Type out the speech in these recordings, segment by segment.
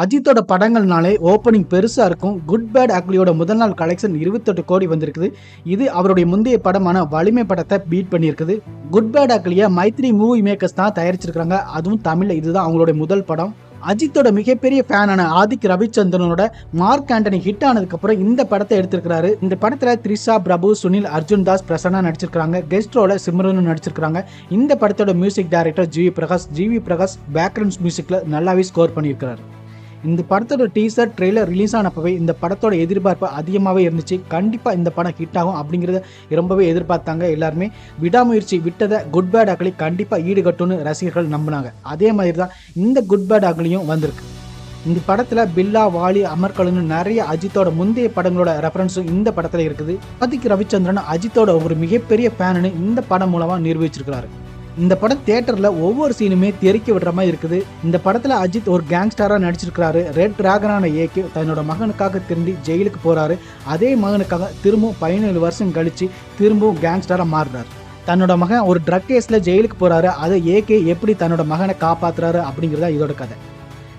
அஜித்தோட படங்கள்னாலே ஓப்பனிங் பெருசாக இருக்கும். குட் பேட் அக்லியோட முதல் நாள் கலெக்ஷன் 28 கோடி வந்திருக்குது. இது அவருடைய முந்தைய படமான வலிமை படத்தை பீட் பண்ணியிருக்குது. குட் பேட் அக்லியை மைத்ரி மூவி மேக்கர்ஸ் தான் தயாரிச்சிருக்காங்க அதுவும் தமிழில் இதுதான் அவங்களுடைய முதல் படம். அஜித்தோட மிகப்பெரிய ஃபேனான ஆதிக் ரவிச்சந்திரனோட மார்க் ஆண்டனி ஹிட் ஆனதுக்கப்புறம் இந்த படத்தை எடுத்திருக்கிறாரு. இந்த படத்தில் த்ரிஷா பிரபு சுனில் அர்ஜுன் தாஸ் பிரசன்னா நடிச்சிருக்காங்க கெஸ்ட் ரோல சிம்ரனும் நடிச்சிருக்காங்க இந்த படத்தோட music director GV Prakash GV Prakash background மியூசிக்கில் நல்லாவே ஸ்கோர் பண்ணியிருக்காரு இந்த படத்தோட டீசர் ட்ரெய்லர் ரிலீஸ் ஆனப்பவே இந்த படத்தோட எதிர்பார்ப்பு அதிகமாகவே இருந்துச்சு. கண்டிப்பாக இந்த படம் ஹிட் ஆகும் அப்படிங்கிறத ரொம்பவே எதிர்பார்த்தாங்க எல்லாருமே. விடாமுயற்சி விட்டதை குட் பேட் ஆக்களி கண்டிப்பாக ஈடுகட்டும்னு ரசிகர்கள் நம்பினாங்க. அதே மாதிரி தான் இந்த குட் பேட் ஆக்களியும் வந்திருக்கு. இந்த படத்தில் பில்லா வாலி அமர்கலன்னு நிறைய அஜித்தோட முந்தைய படங்களோட ரெஃபரன்ஸும் இந்த படத்தில் இருக்குது. ஆதிக் ரவிச்சந்திரன் அஜித்தோட ஒரு மிகப்பெரிய ஃபேனுன்னு இந்த படம் மூலமாக நிரூபிச்சிருக்கிறாரு. இந்த படம் தியேட்டர்ல ஒவ்வொரு சீனுமே தெறிக்க விடுற மாதிரி இருக்குது. இந்த படத்துல அஜித் ஒரு கேங்ஸ்டரா நடிச்சிருக்கிறாரு. ரெட் டிராகனான இயக்கி தன்னோட மகனுக்காக திரும்பி ஜெயிலுக்கு போறாரு. அதே மகனுக்காக திரும்பவும் பதினேழு வருஷம் கழிச்சு திரும்பவும் கேங்ஸ்டரா மாறுறாரு. தன்னோட மகன் ஒரு ட்ரக் கேஸ்ல ஜெயிலுக்கு போறாரு. அதை ஏகே எப்படி தன்னோட மகனை காப்பாத்துறாரு அப்படிங்கிறதா இதோட கதை.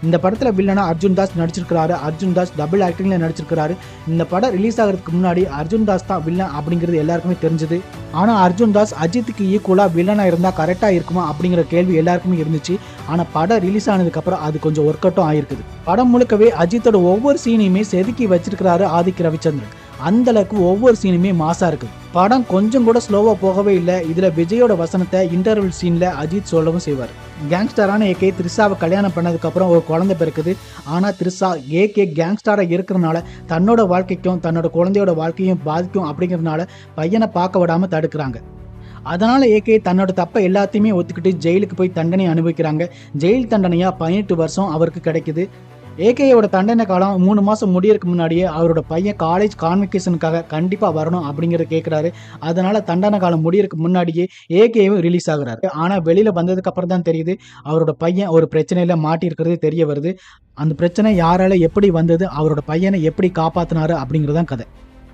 இந்த படத்தில் வில்லனா அர்ஜுன் தாஸ் நடிச்சிருக்கிறாரு. அர்ஜுன் தாஸ் டபுள் ஆக்டிங்கில் நடிச்சிருக்கிறாரு. இந்த படம் ரிலீஸ் ஆகிறதுக்கு முன்னாடி அர்ஜுன் தாஸ் தான் வில்லன் அப்படிங்கிறது எல்லாருக்குமே தெரிஞ்சது. ஆனால் அர்ஜுன் தாஸ் அஜித்துக்கு ஈக்குவலாக வில்லனா இருந்தால் கரெக்டாக இருக்குமா அப்படிங்கிற கேள்வி எல்லாருக்குமே இருந்துச்சு. ஆனால் படம் ரிலீஸ் ஆனதுக்கப்புறம் அது கொஞ்சம் ஒர்க் அவுட்டும் ஆயிருக்குது. படம் முழுக்கவே அஜித்தோட ஒவ்வொரு சீனையுமே செதுக்கி வச்சிருக்கிறாரு ஆதிக் ரவிச்சந்திரன். அந்த அளவுக்கு ஒவ்வொரு சீனுமே மாசா இருக்குது படம் கொஞ்சம் கூட ஸ்லோவாக போகவே இல்லை. இதில் விஜயோட வசனத்தை இன்டர்வல் சீனில் அஜித் சொல்லவும் செய்வார். கேங்ஸ்டரான ஏகே த்ரிஷாவை கல்யாணம் பண்ணதுக்கு அப்புறம் ஒரு குழந்தை பிறக்குது. ஆனால் த்ரிஷா ஏகே கேங்ஸ்டராக இருக்கிறனால தன்னோட வாழ்க்கைக்கும் தன்னோட குழந்தையோட வாழ்க்கையும் பாதிக்கும் அப்படிங்கறதுனால பையனை பார்க்க விடாமல் தடுக்கிறாங்க. அதனால் ஏகே தன்னோட தப்பை எல்லாத்தையுமே ஒத்துக்கிட்டு ஜெயிலுக்கு போய் தண்டனை அனுபவிக்கிறாங்க. ஜெயில் தண்டனையாக பதினெட்டு வருஷம் அவருக்கு கிடைக்குது. ஏகேயோட தண்டனை காலம் மூணு மாதம் முடியறதுக்கு முன்னாடியே அவரோட பையன் காலேஜ் கான்வெகேஷனுக்காக கண்டிப்பாக வரணும் அப்படிங்கிறத கேட்குறாரு அதனால தண்டனை காலம் முடியறதுக்கு முன்னாடியே ஏகேவும் ரிலீஸ் ஆகுறாரு. ஆனால் வெளியில் வந்ததுக்கு அப்புறம் தான் தெரியுது அவரோட பையன் ஒரு பிரச்சனையில் மாட்டியிருக்கிறது தெரிய வருது. அந்த பிரச்சனை யாரால எப்படி வந்தது அவரோட பையனை எப்படி காப்பாத்தினாரு அப்படிங்கிறதான் கதை.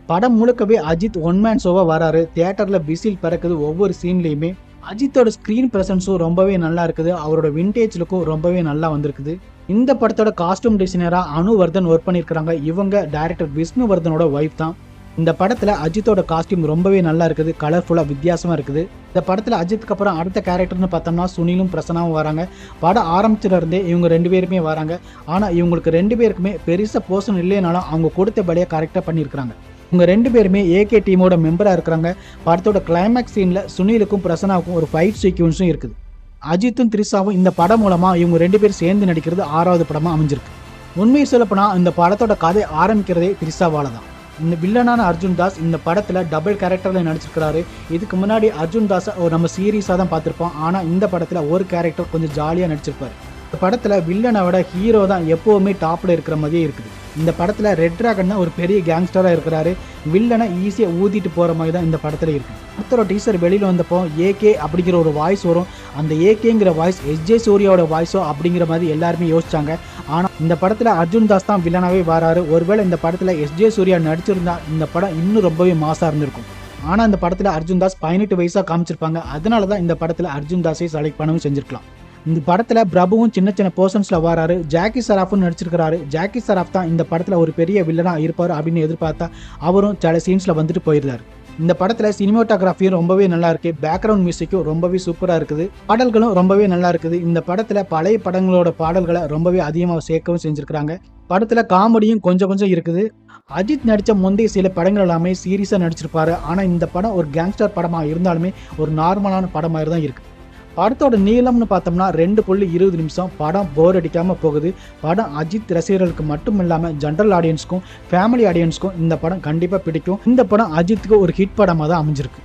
படம் முழுக்கவே அஜித் ஒன் மேன் ஷோவாக வராரு. தியேட்டரில் விசில் பறக்குது ஒவ்வொரு சீன்லேயுமே அஜித்தோட ஸ்க்ரீன் ப்ரெசன்ஸும் ரொம்பவே நல்லா இருக்குது. அவரோட விண்டேஜ் லுக்கும் ரொம்பவே நல்லா வந்திருக்குது. இந்த படத்தோட காஸ்டியூம் டிசைனராக அனுவர்தன் ஒர்க் பண்ணியிருக்கிறாங்க இவங்க டைரக்டர் விஷ்ணுவர்தனோட ஒய்ஃப் தான். இந்த படத்தில் அஜித்தோட காஸ்டியூம் ரொம்பவே நல்லா இருக்குது. கலர்ஃபுல்லாக வித்தியாசமாக இருக்குது. இந்த படத்தில் அஜித்துக்கு அப்புறம் அடுத்த கேரக்டர்னு பார்த்தோம்னா சுனிலும் பிரசனாவும் வராங்க. படம் ஆரம்பிச்சுல இருந்தே இவங்க ரெண்டு பேருமே வராங்க. ஆனால் இவங்களுக்கு ரெண்டு பேருக்குமே பெருசாக போர்ஷன் இல்லைனாலும் அவங்க கொடுத்தபடியாக கரெக்டாக பண்ணியிருக்கிறாங்க. இவங்க ரெண்டு பேருமே ஏகே டீமோட மெம்பராக இருக்கிறாங்க. படத்தோட கிளைமேக்ஸ் சீனில் சுனிலுக்கும் பிரசனாவுக்கும் ஒரு ஃபைட் சீக்வன்ஸும் இருக்குது. அஜித்தும் த்ரிஷாவும் இந்த படம் மூலமாக இவங்க ரெண்டு பேரும் சேர்ந்து நடிக்கிறது ஆறாவது படமாக அமைஞ்சிருக்கு. உண்மையை சொல்லப்போனால் இந்த படத்தோட கதை ஆரம்பிக்கிறதே த்ரிஷாவால் தான் இந்த வில்லனான அர்ஜுன் தாஸ் இந்த படத்தில் டபுள் கேரக்டரில் நடிச்சிருக்கிறாரு. இதுக்கு முன்னாடி அர்ஜுன் தாஸை நம்ம சீரியஸாக தான் பார்த்துருப்போம். ஆனால் இந்த படத்தில் ஒரு கேரக்டர் கொஞ்சம் ஜாலியாக நடிச்சிருப்பாரு. இந்த படத்தில் வில்லனை விட ஹீரோ தான் எப்போவுமே டாப்பில் இருக்கிற மாதிரியே இருக்குது. இந்த படத்தில் ரெட் ட்ராகன் தான் ஒரு பெரிய கேங்ஸ்டராக இருக்கிறாரு. வில்லனை ஈஸியாக ஊதிட்டு போகிற மாதிரி தான் இந்த படத்தில் இருக்கு. அடுத்த டீசர் வெளியில் வந்தப்போ ஏகே அப்படிங்கிற ஒரு வாய்ஸ் வரும். அந்த ஏகேங்கிற வாய்ஸ் எஸ்ஜே சூர்யாவோட வாய்ஸோ அப்படிங்கிற மாதிரி எல்லாருமே யோசிச்சாங்க. ஆனால் இந்த படத்தில் அர்ஜுன் தாஸ் தான் வில்லனாகவே வராரு. ஒருவேளை இந்த படத்தில் எஸ்ஜே சூர்யா நடிச்சிருந்தா இந்த படம் இன்னும் ரொம்பவே மாசாக இருந்திருக்கும். ஆனால் இந்த படத்தில் அர்ஜுன் தாஸ் பதினெட்டு வயசாக காமிச்சிருப்பாங்க. அதனால தான் இந்த படத்தில் அர்ஜுன் தாஸை செலக்ட் பண்ணவும் செஞ்சிருக்கலாம். இந்த படத்தில் பிரபுவும் சின்ன சின்ன போர்ஷன்ஸில் வராரு. ஜாக்கி சராஃபும் நடிச்சிருக்கிறாரு. ஜாக்கி சராஃப் தான் இந்த படத்தில் ஒரு பெரிய வில்லனாக இருப்பார் அப்படின்னு எதிர்பார்த்தா அவரும் சில சீன்ஸில் வந்துட்டு போயிருந்தார். இந்த படத்தில் சினிமோட்டோகிராஃபியும் ரொம்பவே நல்லா இருக்கு. பேக்ரவுண்ட் மியூசிக்கும் ரொம்பவே சூப்பராக இருக்குது. பாடல்களும் ரொம்பவே நல்லா இருக்குது. இந்த படத்தில் பழைய படங்களோட பாடல்களை ரொம்பவே அதிகமாக சேர்க்கவும் செஞ்சுருக்கிறாங்க. படத்தில் காமெடியும் கொஞ்சம் கொஞ்சம் இருக்குது. அஜித் நடித்த முந்தைய சில படங்கள் எல்லாமே சீரியஸாக நடிச்சிருப்பாரு. ஆனால் இந்த படம் ஒரு கேங்ஸ்டர் படமாக இருந்தாலுமே ஒரு நார்மலான படம் மாதிரி தான் இருக்குது படத்தோட நீளம்னு பார்த்தோம்னா ரெண்டு புள்ளி இருபது நிமிஷம். படம் போர் அடிக்காமல் போகுது. படம் அஜித் ரசிகர்களுக்கு மட்டும் இல்லாமல் ஜென்ரல் ஆடியன்ஸ்க்கும் ஃபேமிலி ஆடியன்ஸ்க்கும் இந்த படம் கண்டிப்பாக பிடிக்கும். இந்த படம் அஜித்துக்கு ஒரு ஹிட் படமாக தான் அமைஞ்சிருக்கு.